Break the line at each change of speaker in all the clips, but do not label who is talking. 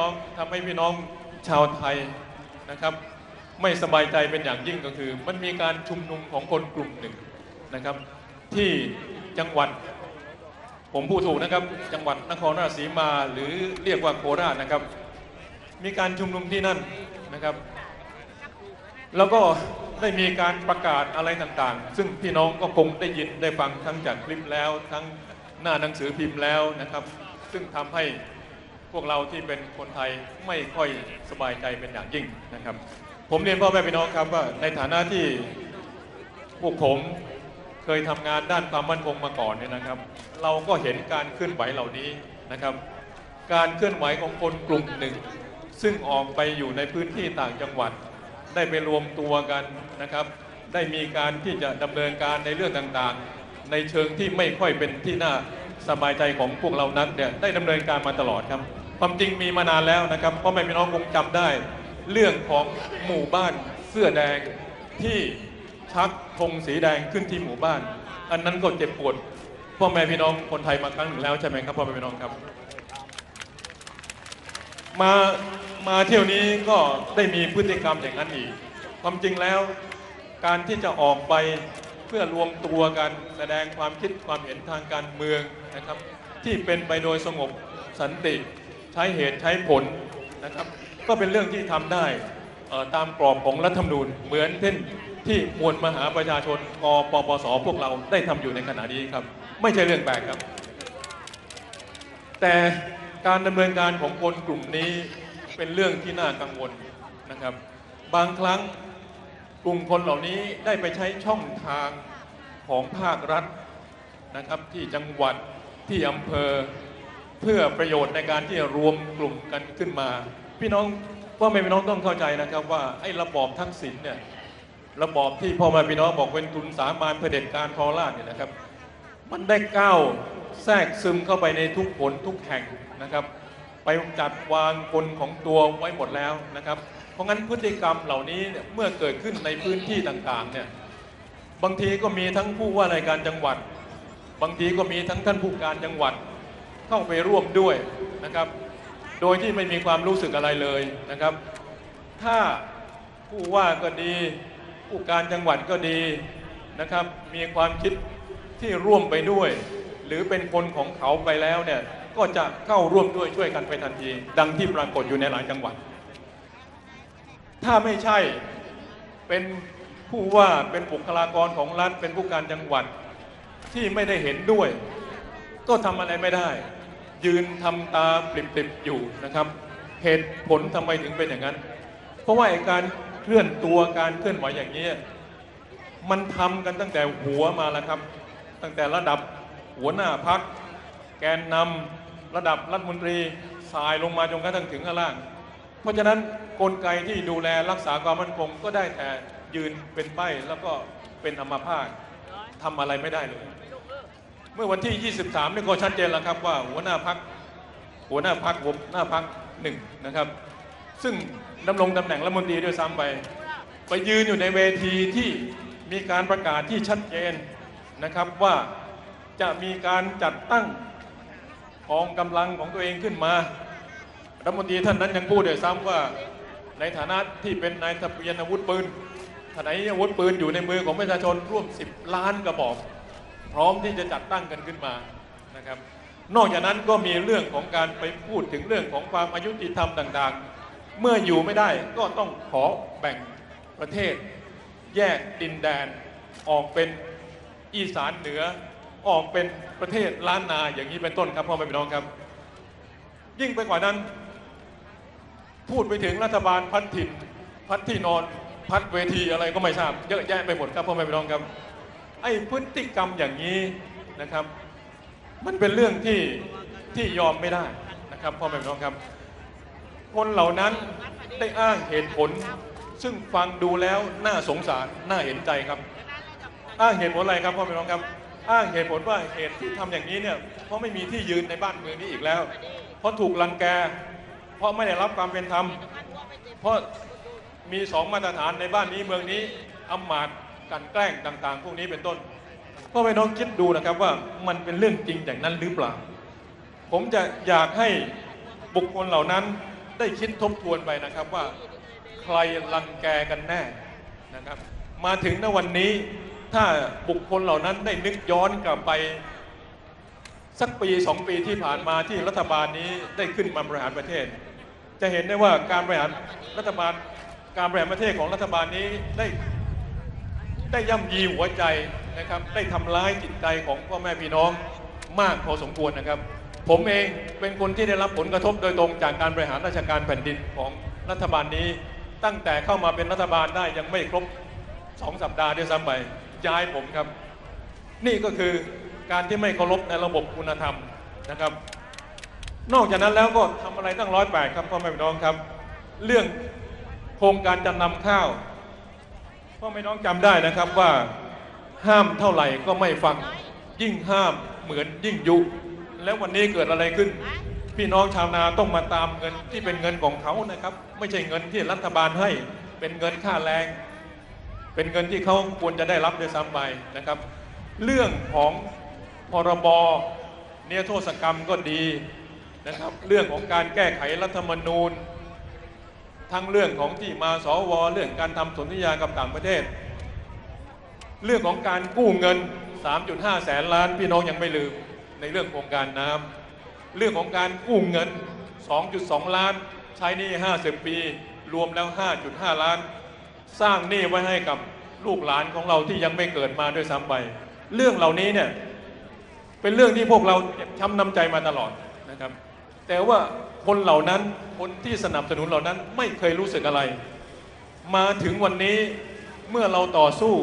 น้องทำให้พี่น้องชาวไทยนะครับ ไม่สบายใจเป็นอย่างยิ่งก็คือ มันมีการชุมนุมของคนกลุ่มหนึ่งนะครับ ที่จังหวัด ผมพูดถูกนะครับ จังหวัดนครราชสีมาหรือเรียกว่าโคราชนะครับ มีการชุมนุมที่นั่นนะครับ แล้วก็ได้มีการประกาศอะไรต่างๆ ซึ่งพี่น้องก็คงได้ยินได้ฟังทั้งจากคลิปแล้ว ทั้งหน้าหนังสือพิมพ์แล้วนะครับ ซึ่งทำให้ พวกเราที่เป็นคนไทยไม่ค่อยสบายใจเป็นอย่างยิ่งนะครับ ผมเรียนพ่อแม่พี่น้องครับว่าในฐานะที่พวกผมเคยทำงานด้านความมั่นคงมาก่อนเนี่ยนะครับ เราก็เห็นการเคลื่อนไหวเหล่านี้นะครับ การเคลื่อนไหวของคนกลุ่มหนึ่ง ซึ่งออกไปอยู่ในพื้นที่ต่างจังหวัด ได้ไปรวมตัวกันนะครับ ได้มีการที่จะดำเนินการในเรื่องต่างๆ ในเชิงที่ไม่ค่อยเป็นที่น่าสบายใจของพวกเรานักเนี่ยได้ดำเนินการมาตลอดครับ ความจริงมีมานานแล้วนะครับพราะแม่พี่น้องคงจำได้ เรื่องของหมู่บ้านเสื้อแดงที่ชักธงสีแดงขึ้นที่หมู่บ้าน อันนั้นก็เจ็บปวดพ่อแม่พี่น้องคนไทยมาครั้งหนึ่งแล้วใช่ไหมครับพ่อแม่พี่น้องครับ มามาเที่ยวนี้ก็ได้มีพฤติกรรมอย่างนั้นอีก ความจริงแล้ว การที่จะออกไปเพื่อรวมตัวกันแสดงความคิดความเห็นทางการเมืองนะครับ ที่เป็นไปโดยสงบสันติ ใช้เหตุใช้ผลนะครับ ก็เป็นเรื่องที่ทำได้ตามกรอบของรัฐธรรมนูญเหมือนเช่นที่มวลมหาประชาชนกปปสพวกเราได้ทำอยู่ในขณะนี้ครับ ไม่ใช่เรื่องแปลกครับ แต่การดำเนินการของคนกลุ่มนี้เป็นเรื่องที่น่ากังวลนะครับ บางครั้งกลุ่มคนเหล่านี้ได้ไปใช้ช่องทางของภาครัฐนะครับที่จังหวัดที่อำเภอ เพื่อประโยชน์ในการที่จะรวมกลุ่มกันขึ้นมา พี่น้องว่าไม่พี่น้องต้องเข้าใจนะครับว่าไอ้ระบอบทักษิณเนี่ยระบอบที่พ่อแม่พี่น้องบอกเป็นทุนสามานเผด็จการทอราชเนี่ยนะครับ มันได้ก้าวแทรกซึมเข้าไปในทุกผลทุกแห่งนะครับ ไปจัดวางคนของตัวไว้หมดแล้วนะครับ เพราะงั้นพฤติกรรมเหล่านี้เนี่ยเมื่อเกิดขึ้นในพื้นที่ต่างๆเนี่ยบางทีก็มีทั้งผู้ว่าราชการจังหวัด บางทีก็มีทั้งท่านผู้การจังหวัด เข้าไปร่วมด้วยนะครับ โดยที่ไม่มีความรู้สึกอะไรเลยนะครับ ถ้าผู้ว่าก็ดีผู้การจังหวัดก็ดีนะครับ มีความคิดที่ร่วมไปด้วย หรือเป็นคนของเขาไปแล้วเนี่ยก็จะเข้าร่วมด้วยช่วยกันไปทันที ดังที่ปรากฏอยู่ในหลายจังหวัด ถ้าไม่ใช่เป็นผู้ว่าเป็นบุคลากรของรัฐเป็นผู้การจังหวัดที่ไม่ได้เห็นด้วย ก็ทำอะไรไม่ได้ ยืนทำตาปริบๆอยู่นะครับ เหตุผลทำไมถึงเป็นอย่างนั้น เพราะว่าไอ้การเคลื่อนตัวการเคลื่อนไหวอย่างนี้มันทำกันตั้งแต่หัวมาแล้วครับ ตั้งแต่ระดับหัวหน้าพัก แกนนำระดับรัฐมนตรีสายลงมาจนกระทั่งถึงข้างล่าง เพราะฉะนั้นกลไกที่ดูแลรักษาความมั่นคงก็ได้แต่ยืนเป็นใบแล้วก็เป็นอัมพาตทำอะไรไม่ได้เลย เมื่อวันที่ 23 นี่ก็ชัดเจนแล้วครับว่าหัวหน้าพักหัวหน้าพักหัวหน้าพักหนึ่งนะครับ ซึ่งดำรงตำแหน่งรัฐมนตรีด้วยซ้ำไป ไปยืนอยู่ในเวทีที่มีการประกาศที่ชัดเจนนะครับว่าจะมีการจัดตั้งกองกำลังของตัวเองขึ้นมารัฐมนตรีท่านนั้นยังพูดด้วยซ้ำว่าในฐานะที่เป็นนายทะเบียนอาวุธปืนขณะนี้อาวุธปืนอยู่ในมือของประชาชนร่วม 10 ล้านกระบอก พร้อมที่จะจัดตั้งกันขึ้นมานะครับ นอกจากนั้นก็มีเรื่องของการไปพูดถึงเรื่องของความอายุติธรรมต่างๆ เมื่ออยู่ไม่ได้ก็ต้องขอแบ่งประเทศ แยกดินแดนออกเป็นอีสานเหนือออกเป็นประเทศล้านนาอย่างนี้เป็นต้นครับพ่อแม่พี่น้องครับ ยิ่งไปกว่านั้น พูดไปถึงรัฐบาลพัดถิ่น พัดที่นอน พัดเวทีอะไรก็ไม่ทราบเยอะแยะไปหมดครับพ่อแม่พี่น้องครับ ไอ้พฤติกรรมอย่างนี้นะครับ มันเป็นเรื่องที่ที่ยอมไม่ได้นะครับพ่อแม่พี่น้องครับ คนเหล่านั้นได้อ้างเหตุผล ซึ่งฟังดูแล้วน่าสงสารน่าเห็นใจครับ อ้างเหตุผลอะไรครับพ่อแม่พี่น้องครับ อ้างเหตุผลว่าเหตุที่ทำอย่างนี้เนี่ยเพราะไม่มีที่ยืนในบ้านเมืองนี้อีกแล้ว เพราะถูกลังแก เพราะไม่ได้รับความเป็นธรรมเพราะมีสองมาตรฐานในบ้านนี้เมืองนี้อำมาตย์ กลันแกล้งต่าง ๆ พวกนี้เป็นต้นพ่อแม่น้องคิดดูนะครับว่ามันเป็นเรื่องจริงอย่างนั้นหรือเปล่า ผมจะอยากให้บุคคลเหล่านั้นได้คิดทบทวนไปนะครับว่าใครรังแกกันแน่นะครับ มาถึงณวันนี้ถ้าบุคคลเหล่านั้นได้นึกย้อนกลับไป สักปีสองปีที่ผ่านมาที่รัฐบาลนี้ได้ขึ้นมาบริหารประเทศ จะเห็นได้ว่าการบริหารรัฐบาลการบริหารประเทศของรัฐบาลนี้ได้ ได้ย่ำยีหัวใจนะครับ ได้ทำร้ายจิตใจของพ่อแม่พี่น้องมากพอสมควรนะครับ ผมเองเป็นคนที่ได้รับผลกระทบโดยตรงจากการบริหารราชการแผ่นดินของรัฐบาลนี้ ตั้งแต่เข้ามาเป็นรัฐบาลได้ยังไม่ครบสองสัปดาห์ด้วยซ้ำไปย้ายผมครับ นี่ก็คือการที่ไม่เคารพในระบบคุณธรรมนะครับ นอกจากนั้นแล้วก็ทำอะไรตั้งร้อยแปดครับพ่อแม่พี่น้องครับ เรื่องโครงการจำนำข้าว พ่อแม่น้องจำได้นะครับว่าห้ามเท่าไหร่ก็ไม่ฟังยิ่งห้ามเหมือนยิ่งยุ แล้ววันนี้เกิดอะไรขึ้น พี่น้องชาวนาต้องมาตามเงินที่เป็นเงินของเขานะครับ ไม่ใช่เงินที่รัฐบาลให้เป็นเงินค่าแรง เป็นเงินที่เขาควรจะได้รับด้วยซ้ำไปนะครับ เรื่องของพรบเนี่ยโทษกรรมก็ดีนะครับ เรื่องของการแก้ไขรัฐธรรมนูญ ทั้งเรื่องของที่มาสอวเรื่องการทำสนธิญากับต่างประเทศ เรื่องของการกู้เงิน 3.5 แสนล้านพี่น้องยังไม่ลืมในเรื่องโครงการน้ำเรื่องของการกู้เงิน 2.2 ล้าน ใช้หนี้ 50 ปี รวมแล้ว 5.5 ล้าน สร้างหนี้ไว้ให้กับลูกหลานของเราที่ยังไม่เกิดมาด้วยซ้ำไป เรื่องเหล่านี้เนี่ยเป็นเรื่องที่พวกเราช้ำน้ำใจมาตลอดนะครับ แต่ว่า คนเหล่านั้นคนที่สนับสนุนเหล่านั้นไม่เคยรู้สึกอะไร มาถึงวันนี้เมื่อเราต่อสู้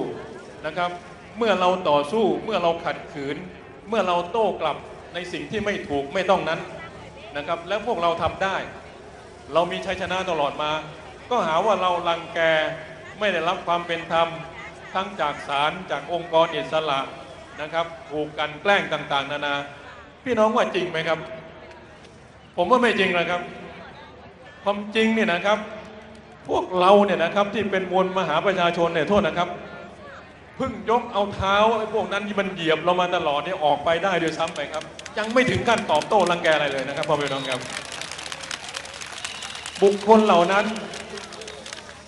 นะครับ เมื่อเราต่อสู้เมื่อเราขัดขืน เมื่อเราโต้กลับในสิ่งที่ไม่ถูกไม่ต้องนั้นนะครับ แล้วพวกเราทำได้ เรามีชัยชนะตลอดมา ก็หาว่าเราลังแกไม่ได้รับความเป็นธรรมทั้งจากศาลจากองค์กรอิสระนะครับถูกกันแกล้งต่างๆ นานา พี่น้องว่าจริงไหมครับ ผมว่าไม่จริงนะครับ ความจริงเนี่ยนะครับ พวกเราเนี่ยนะครับที่เป็นมวลมหาประชาชนเนี่ยโทษนะครับเพิ่งยกเอาเท้าไอ้พวกนั้นที่มันเหยียบเรามาตลอดเนี่ยออกไปได้ด้วยซ้ำไปครับ ยังไม่ถึงขั้นตอบโต้รังแกอะไรเลยนะครับพ่อแม่พี่น้องครับ บุคคลเหล่านั้น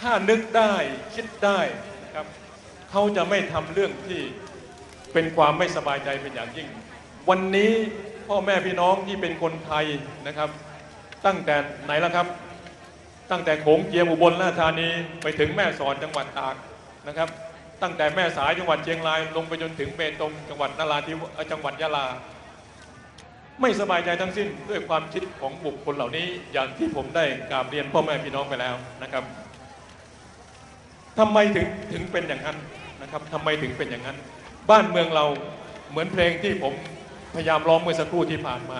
ถ้านึกได้คิดได้นะครับเขาจะไม่ทำเรื่องที่เป็นความไม่สบายใจเป็นอย่างยิ่ง วันนี้ พ่อแม่พี่น้องที่เป็นคนไทยนะครับ ตั้งแต่ไหนแล้วครับ ตั้งแต่โขงเจียมอุบลราชธานีไปถึงแม่สอดจังหวัดตากนะครับ ตั้งแต่แม่สายจังหวัดเชียงรายลงไปจนถึงเบตงจังหวัดนราธิวาสจังหวัดยะลา ไม่สบายใจทั้งสิ้นด้วยความคิดของบุคคลเหล่านี้อย่างที่ผมได้กราบเรียนพ่อแม่พี่น้องไปแล้วนะครับทำไมถึงถึงเป็นอย่างนั้นนะครับทำไมถึงเป็นอย่างนั้น บ้านเมืองเราเหมือนเพลงที่ผม พยายามร้องเมื่อสักครู่ที่ผ่านมา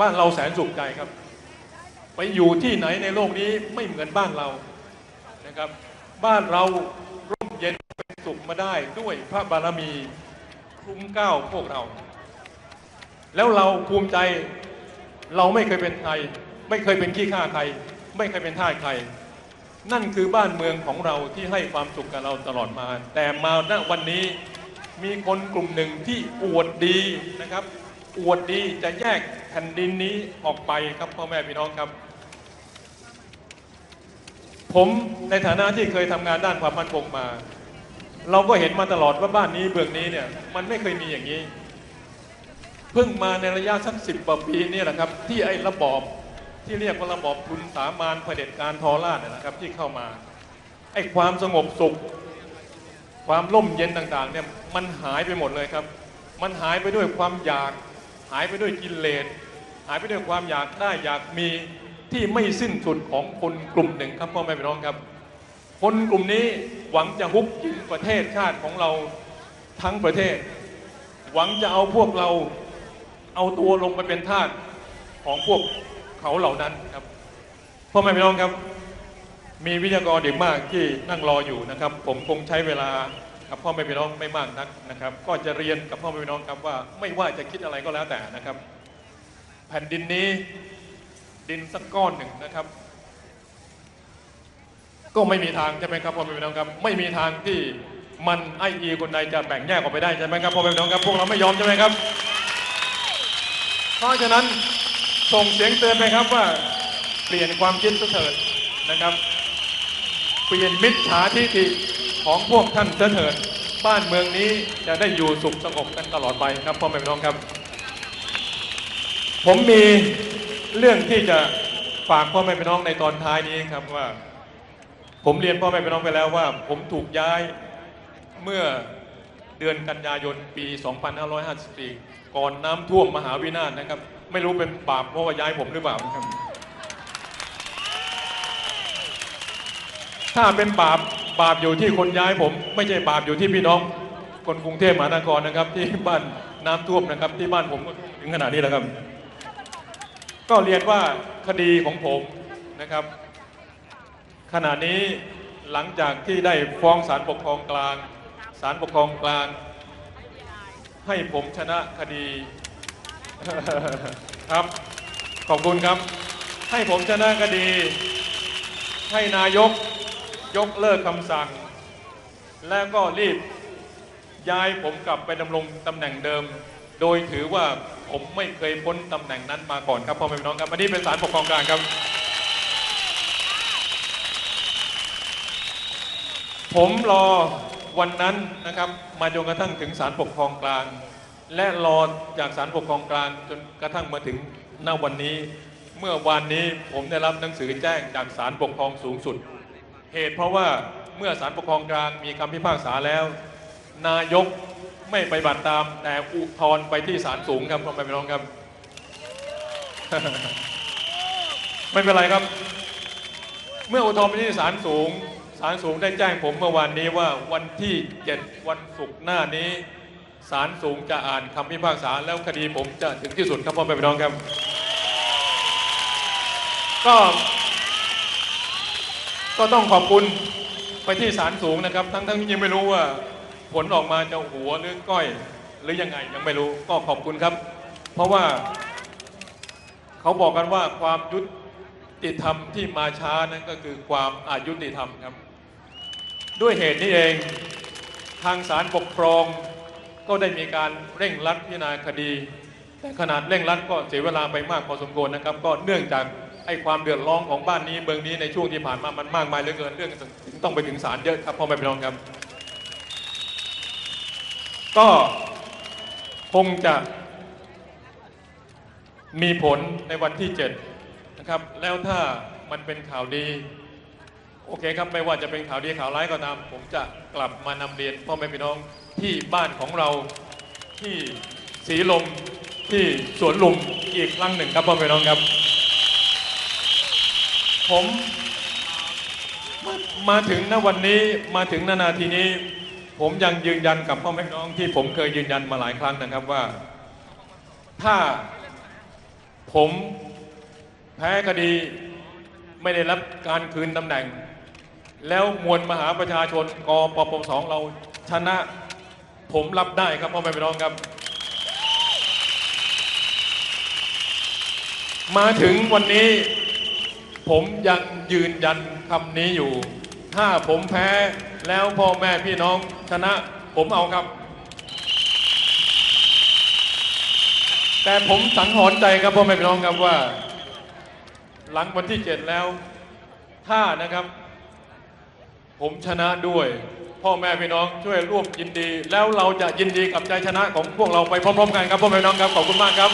บ้านเราแสนสุขใจครับ ไปอยู่ที่ไหนในโลกนี้ไม่เหมือนบ้านเรานะครับ บ้านเราร่มเย็นเป็นสุขมาได้ด้วยพระบารมีคุ้มเก้าพวกเรา แล้วเราภูมิใจเราไม่เคยเป็นใครไม่เคยเป็นขี้ข้าใคร ไม่เคยเป็นท่าใคร นั่นคือบ้านเมืองของเราที่ให้ความสุขกับเราตลอดมา แต่มาณวันนี้ มีคนกลุ่มหนึ่งที่อวดดีนะครับ อวดดีจะแยกแผ่นดินนี้ออกไปครับพ่อแม่พี่น้องครับ ผมในฐานะที่เคยทำงานด้านความมั่นคงมา เราก็เห็นมาตลอดว่าบ้านนี้เบืองนี้เนี่ยมันไม่เคยมีอย่างนี้ เพิ่งมาในระยะสักสิบกว่าปีนี่แหละครับ ที่ไอ้ระบอบที่เรียกว่าระบอบทุนสามานเผด็จการทอราชเนยนะครับที่เข้ามาไอ้ความสงบสุข ความร่มเย็นต่างๆเนี่ยมันหายไปหมดเลยครับ มันหายไปด้วยความอยาก หายไปด้วยกิเลสหายไปด้วยความอยากได้อยากมีที่ไม่สิ้นสุดของคนกลุ่มหนึ่งครับพ่อแม่พี่น้องครับ คนกลุ่มนี้หวังจะฮุบกินประเทศชาติของเราทั้งประเทศ หวังจะเอาพวกเราเอาตัวลงไปเป็นทาสของพวกเขาเหล่านั้นครับพ่อแม่พี่น้องครับ มีวิทยากรอีกมากที่นั่งรออยู่นะครับ ผมคงใช้เวลากับพ่อแม่พี่น้องไม่มากนักนะครับ ก็จะเรียนกับพ่อแม่พี่น้องครับว่าไม่ว่าจะคิดอะไรก็แล้วแต่นะครับ แผ่นดินนี้ดินสักก้อนหนึ่งนะครับ ก็ไม่มีทางใช่ไหมครับพ่อแม่พี่น้องครับ ไม่มีทางที่มันไออีคนใดจะแบ่งแยกออกไปได้ใช่ไหมครับพ่อแม่พี่น้องครับพวกเราไม่ยอมใช่ไหมครับ เพราะฉะนั้นส่งเสียงเตือนไปครับว่าเปลี่ยนความคิดซะเถิดนะครับ เปลี่ยนมิจฉาทิฐิของพวกท่านเถิด บ้านเมืองนี้จะได้อยู่สุขสงบกันตลอดไปครับพ่อแม่พี่น้องครับ ผมมีเรื่องที่จะฝากพ่อแม่พี่น้องในตอนท้ายนี้ครับว่า ผมเรียนพ่อแม่พี่น้องไปแล้วว่า ผมถูกย้ายเมื่อเดือนกันยายนปี 2554 ก่อนน้ำท่วมมหาวินาศนะครับ ไม่รู้เป็นบาปเพราะว่าย้ายผมหรือเปล่านะครับ ถ้าเป็นบาปบาปอยู่ที่คนย้ายผม ไม่ใช่บาปอยู่ที่พี่น้อง คนกรุงเทพมหานครนะครับ ที่บ้านน้ำท่วมนะครับ ที่บ้านผมก็ถึงขนาดนี้แล้วครับ ก็เรียนว่าคดีของผมนะครับ ขณะนี้หลังจากที่ได้ฟ้องศาลปกครองกลางศาลปกครองกลาง ให้ผมชนะคดีครับขอบคุณครับ ให้ผมชนะคดี ให้นายก ยกเลิกคำสั่ง แล้วก็รีบย้ายผมกลับไปดำรงตำแหน่งเดิม โดยถือว่าผมไม่เคยพ้นตำแหน่งนั้นมาก่อนครับพ่อแม่พี่น้องครับอันนี้เป็นศาลปกครองกลางครับ ผมรอวันนั้นนะครับมาจนกระทั่งถึงศาลปกครองกลาง และรอจากศาลปกครองกลางจนกระทั่งมาถึงณวันนี้ เมื่อวานนี้ผมได้รับหนังสือแจ้งจากศาลปกครองสูงสุด เหตุเพราะว่าเมื่อศาลปกครองกลางมีคำพิพากษาแล้ว นายกไม่ไปบัติตาม แต่อุทธรณ์ไปที่ศาลสูงครับพ่อแม่พี่น้องครับ ไม่เป็นไรครับ เมื่ออุทธรณ์ไปที่ศาลสูงศาลสูงได้แจ้งผมเมื่อวานนี้ว่าวันที่7วันศุกร์หน้านี้ศาลสูงจะอ่านคำพิพากษาแล้วคดีผมจะถึงที่สุดครับพ่อแม่พี่น้องครับ ก็ ก็ต้องขอบคุณไปที่ศาลสูงนะครับ ทั้งทั้งยังไม่รู้ว่า ผลออกมาจะหัวหรือก้อย หรือยังไงยังไม่รู้ก็ขอบคุณครับ เพราะว่า เขาบอกกันว่าความยุติธรรมที่มาช้านั้นก็คือความอายุติธรรมครับ ด้วยเหตุนี้เองทางศาลปกครองก็ได้มีการเร่งรัดพิจารณาคดี แต่ขนาดเร่งรัดก็เสียเวลาไปมากพอสมควรนะครับ ก็เนื่องจาก ไอ้ความเดือดร้อนของบ้านนี้เมืองนี้ในช่วงที่ผ่านมามันมากมายเหลือเกินเรื่องถึงต้องไปถึงศาลเยอะครับพ่อแม่พี่น้องครับ ก็คงจะมีผลในวันที่7นะครับ แล้วถ้ามันเป็นข่าวดี โอเคครับไม่ว่าจะเป็นข่าวดีข่าวร้ายก็ตาม ผมจะกลับมานำเรียนพ่อแม่พี่น้องที่บ้านของเราที่สีลมที่สวนลุมอีกครั้งหนึ่งครับพ่อแม่พี่น้องครับ ผมมามาถึงณวันนี้มาถึงณนาทีนี้ ผมยังยืนยันกับพ่อแม่พี่น้องที่ผมเคยยืนยันมาหลายครั้งนะครับว่า ถ้าผมแพ้คดีไม่ได้รับการคืนตำแหน่ง แล้วมวลมหาประชาชนกปปสองเราชนะ ผมรับได้ครับพ่อแม่พี่น้องครับ มาถึงวันนี้ ผมยังยืนยันคำนี้อยู่ ถ้าผมแพ้แล้วพ่อแม่พี่น้องชนะผมเอาครับ แต่ผมสังหรณ์ใจครับพ่อแม่พี่น้องครับว่า หลังวันที่เจ็ดแล้ว ถ้านะครับ ผมชนะด้วย พ่อแม่พี่น้องช่วยร่วมยินดี แล้วเราจะยินดีกับใจชนะของพวกเราไปพร้อมๆกันครับพ่อแม่พี่น้องครับขอบคุณมากครับ